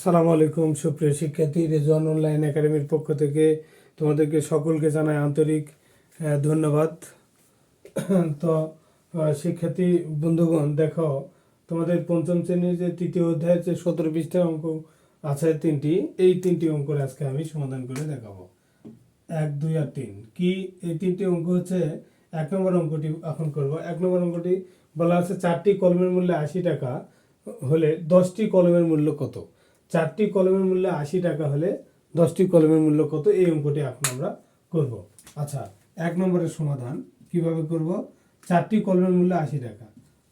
আসসালামু আলাইকুম, সুপ্রিয় শিক্ষার্থী রেজন অনলাইন একাডেমির পক্ষ থেকে তোমাদেরকে সকলকে জানাই আন্তরিক ধন্যবাদ। তো শিক্ষার্থী, বন্ধুগণ, দেখো, তোমাদের পঞ্চম শ্রেণির যে তৃতীয় অধ্যায়ের যে সতেরো পৃষ্ঠার অঙ্ক আছে তিনটি, এই তিনটি অঙ্কের আজকে আমি সমাধান করে দেখাবো। এক, দুই আর তিন। কি এই তিনটি অঙ্ক হচ্ছে? এক নম্বর অঙ্কটি এখন করব। এক নম্বর অঙ্কটি বলা আছে, চারটি কলমের মূল্য আশি টাকা হলে দশটি কলমের মূল্য কত? চারটি কলমের মূল্য আশি টাকা হলে দশটি কলমের মূল্য কত? এই অঙ্কটি এখন আমরা করব। আচ্ছা এক নম্বরের সমাধান কীভাবে করব? চারটি কলমের মূল্য আশি টাকা।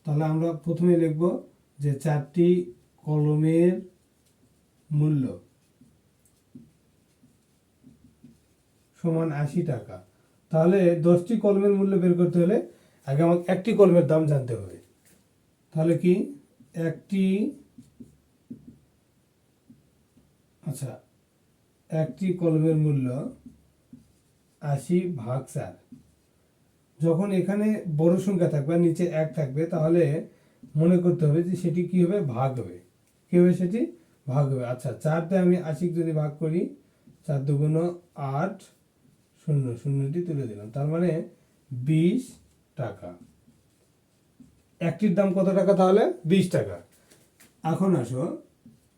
তাহলে আমরা প্রথমে লিখব যে চারটি কলমের মূল্য সমান আশি টাকা। তাহলে দশটি কলমের মূল্য বের করতে হলে আগে আমাকে একটি কলমের দাম জানতে হবে। তাহলে কি? একটি আচ্ছা একটি কলমের মূল্য আশি ভাগ চার। যখন এখানে বড় সংখ্যা থাকবে আর নিচে এক থাকবে, তাহলে মনে করতে হবে যে সেটি কি হবে? ভাগ হবে। কি হবে সেটি? ভাগ হবে। আচ্ছা চার আমি আশি যদি ভাগ করি, চার দুগুণ আট শূন্য, শূন্যটি তুলে দিলাম। তার মানে বিশ টাকা। একটির দাম কত টাকা তাহলে? বিশ টাকা। এখন আসো,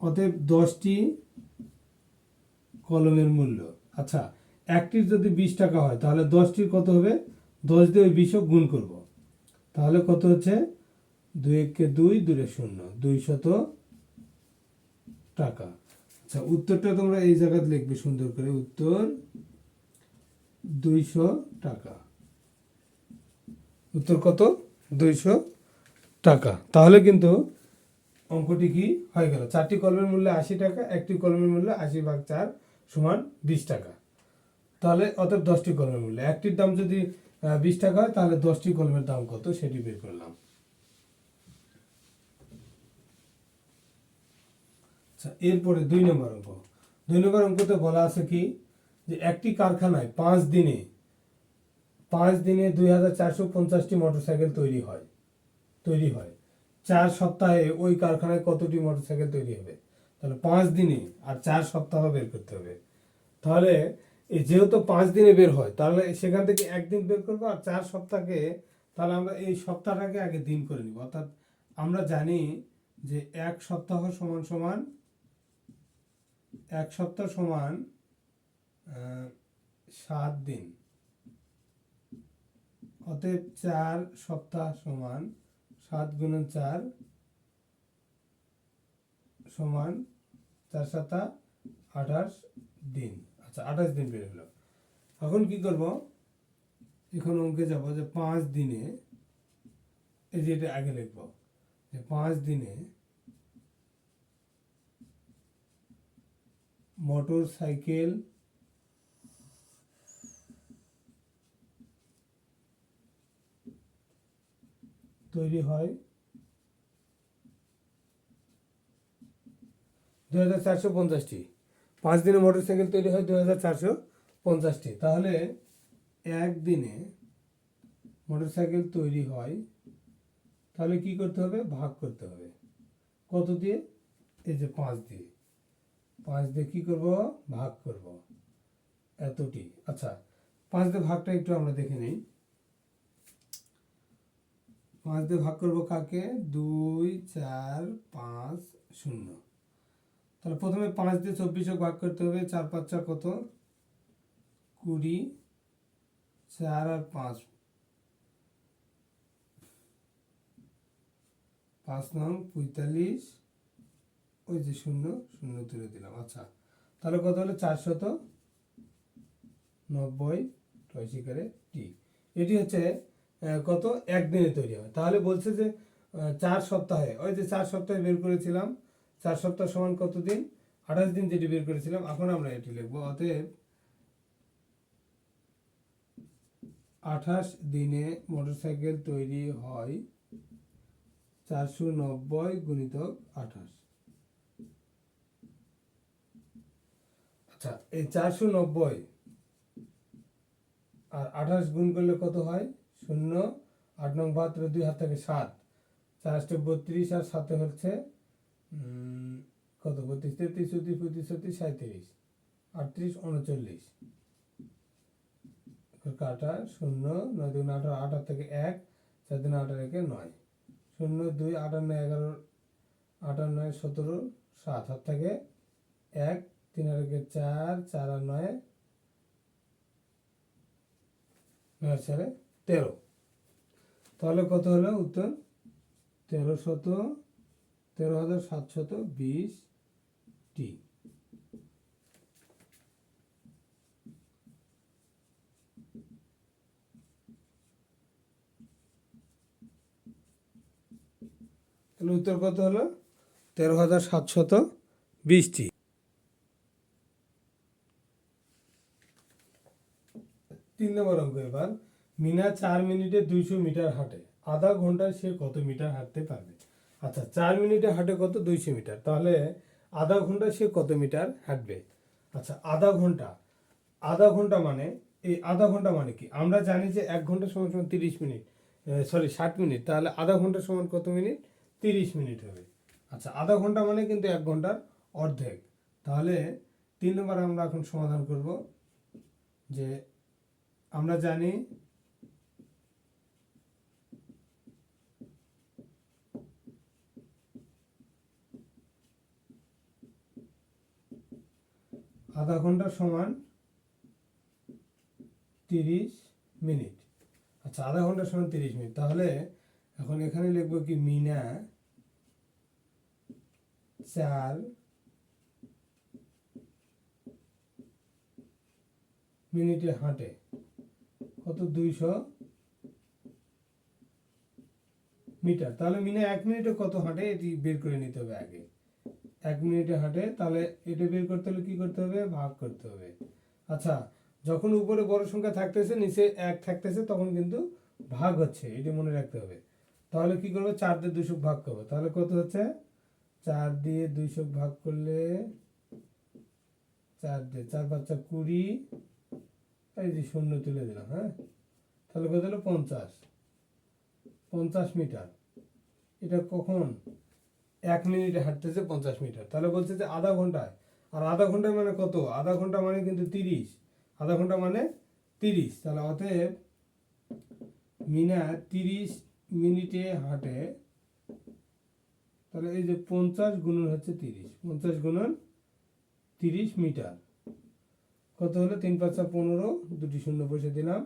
অতএব দশটি কলমের মূল্য। আচ্ছা একটির যদি বিশ টাকা হয়, তাহলে দশটির কত হবে? দশ দিয়ে ওই বিশও গুণ করব। তাহলে কত হচ্ছে? দুই এককে দুই দূরে শূন্য, দুই শত টাকা। আচ্ছা উত্তরটা তোমরা এই জায়গায় লিখবে সুন্দর করে। উত্তর দুইশো টাকা। উত্তর কত? দুইশো টাকা। তাহলে কিন্তু অঙ্কটি কি? হয়ে গেল। চারটি কলমের মূল্য আশি টাকা, একটি কলমের মূল্য আশি ভাগ চার সমান বিশ টাকা। তাহলে অতএব দশটি কলমের মূল্য। একটির দাম যদি বিশ টাকা হয়, তাহলে দশটি কলমের দাম কত সেটি বের করলাম। আচ্ছা এরপরে দুই নম্বর অঙ্ক। দুই নম্বর অঙ্কতে বলা আছে কি, যে একটি কারখানায় পাঁচ দিনে পাঁচ দিনে দুই হাজার চারশো পঞ্চাশটি মোটরসাইকেল তৈরি হয় তৈরি হয়। চার সপ্তাহে ওই কারখানায় কতটি মোটরসাইকেল তৈরি হবে? তাহলে পাঁচ দিনে আর চার সপ্তাহ বের করতে হবে। তাহলে এই যেহেতু পাঁচ দিনে বের হয়, তাহলে সেখান থেকে একদিন বের করব আর চার সপ্তাহকে তাহলে আমরা এই সপ্তাহটাকে আগে দিন করে নিব। অর্থাৎ আমরা জানি যে এক সপ্তাহ সমান সমান, এক সপ্তাহ সমান সাত দিন। অতএব চার সপ্তাহ সমান সাত গুণন চার সমান চার সাতা আঠাশ দিন। আচ্ছা আঠাশ দিন বের হলো। এখন কি করব? এখন অঙ্কে যাব যে পাঁচ দিনে, এই যে এটা আগে লিখব, যে পাঁচ দিনে মোটর সাইকেল তৈরি হয় দু হাজার চারশো পঞ্চাশটি। পাঁচ দিনে মোটর সাইকেল তৈরি হয় দু হাজার চারশো পঞ্চাশটি। তাহলে একদিনে মোটর সাইকেল তৈরি হয়, তাহলে কি করতে হবে? ভাগ করতে হবে। কত দিয়ে? এই যে পাঁচ দিয়ে। পাঁচ দিয়ে কি করব? ভাগ করব। এতটি। আচ্ছা পাঁচ দিয়ে ভাগটা একটু আমরা দেখে নিই। পাঁচ দিয়ে ভাগ করব কাকে? দুই, চার, পাঁচ, শূন্য। তাহলে প্রথমে পাঁচ দিয়ে চব্বিশে ভাগ করতে হবে, চার পাঁচ চার কত? কুড়ি, চার আর পাঁচ। পাঁচ নং পঁয়তাল্লিশ, ওই যে শূন্য শূন্য তুলে দিলাম আচ্ছা। তাহলে কত হলো? চারশত নব্বই, টয় শিকারে টি এটি হচ্ছে কত? একদিনে তৈরি হয় তাহলে বলছে যে চার সপ্তাহে, ওই যে চার সপ্তাহে বের করেছিলাম চার সপ্তাহ সমান কত দিন আঠাশ দিন যেটি বের করেছিলাম, এখন আমরা এটি লিখব। অতএব আঠাশ দিনে মোটরসাইকেল তৈরি হয় চারশো নব্বই গুণিতক আঠাশ। আচ্ছা এই চারশো নব্বই আর আঠাশ গুণ করলে কত হয়? শূন্য। আট নং বাহাত্তর দুই হাত থেকে সাত। চার আষ্টে বত্রিশ আর সাথে হচ্ছে কত? বত্রিশ, তেত্রিশ, চৌত্রিশ, পঁয়ত্রিশ, ছত্রিশ সাঁত্রিশ আটত্রিশ, উনচল্লিশ। কাটা শূন্য, নয় দুগুণ আঠারো আঠারো থেকে এক, চার দিন আঠারো একে নয়। শূন্য, দুই, আটান্ন, এগারো, আটান্ন, সতেরো, সাত হাত থেকে এক, তিন আর একে চার চার আর নয় নয় চারে তেরো। তাহলে কত হলো উত্তর? তেরো শত তেরো হাজার সাতশত বিশ টি। তাহলে উত্তর কত হলো? তেরো হাজার সাতশত বিশটি তিন নম্বর অঙ্ক এবার। মিনা চার মিনিটে দুইশো মিটার হাঁটে। আধা ঘন্টায় সে কত মিটার হাঁটতে পারবে? আচ্ছা চার মিনিটে হাঁটে কত? দুইশো মিটার। তাহলে আধা ঘন্টায় সে কত মিটার হাঁটবে? আচ্ছা আধা ঘণ্টা। আধা ঘণ্টা মানে এই আধা ঘণ্টা মানে কি? আমরা জানি যে এক ঘণ্টা সমান সমান তিরিশ মিনিট সরি ষাট মিনিট। তাহলে আধা ঘণ্টা সমান কত মিনিট? তিরিশ মিনিট হবে। আচ্ছা আধা ঘণ্টা মানে কিন্তু এক ঘণ্টার অর্ধেক। তাহলে তিন নম্বর আমরা এখন সমাধান করব যে আমরা জানি আধা ঘণ্টা সমান তিরিশ মিনিট। আচ্ছা আধা ঘণ্টা সমান তিরিশ মিনিট। তাহলে এখন এখানে লিখব কি মিনা চার মিনিটে হাঁটে। কত? দুইশো মিটার। তাহলে মিনা এক মিনিটে কত হাঁটে? এটি বের করে নিতে হবে আগে। এক মিনিটে হাঁটে, তাহলে এটা বের করতে হলে কি করতে হবে? ভাগ করতে হবে। আচ্ছা যখন উপরে বড় সংখ্যা থাকতেছে, নিচে এক থাকতেছে, তখন কিন্তু ভাগ হচ্ছে, এটি মনে রাখতে হবে। তাহলে কি করব? চার দিয়ে দুশো ভাগ করব। তাহলে কত হচ্ছে? চার দিয়ে দুইশো ভাগ করলে চার দিয়ে, চার পাঁচটা কুড়ি, এই যে শূন্য তুলে দিলাম হ্যাঁ? তাহলে কত হলো? পঞ্চাশ। পঞ্চাশ মিটার। এটা কখন? এক মিনিটে হাঁটতেছে পঞ্চাশ মিটার। তাহলে বলছে যে আধা ঘন্টায়। আর আধা ঘণ্টা মানে কত? আধা ঘণ্টা মানে কিন্তু তিরিশ। আধা ঘণ্টা মানে তিরিশ। তাহলে অতএব মিনা তিরিশ মিনিটে হাঁটে। তাহলে এই যে পঞ্চাশ গুণন হচ্ছে তিরিশ। পঞ্চাশ গুণন তিরিশ মিটার। কত হলো? তিন পাঁচটা পনেরো। দুটি শূন্য বসে দিলাম।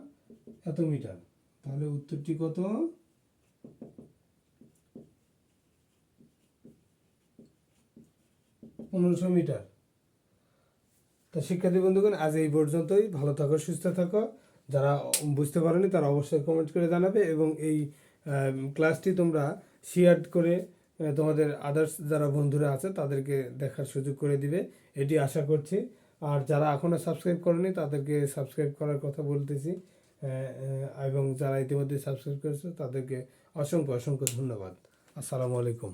এত মিটার। তাহলে উত্তরটি কত? পনেরোশো মিটার। তো শিক্ষার্থী বন্ধুগণ, আজ এই পর্যন্তই। ভালো থাকো, সুস্থ থাকো। যারা বুঝতে পারোনি, তারা অবশ্যই কমেন্ট করে জানাবে এবং এই ক্লাসটি তোমরা শেয়ার করে তোমাদের আদার্স যারা বন্ধুরা আছে, তাদেরকে দেখার সুযোগ করে দিবে। এটি আশা করছি। আর যারা এখনও সাবস্ক্রাইব করেনি, তাদেরকে সাবস্ক্রাইব করার কথা বলতেছি। এবং যারা ইতিমধ্যে সাবস্ক্রাইব করেছে, তাদেরকে অসংখ্য অসংখ্য ধন্যবাদ। আসসালামু আলাইকুম।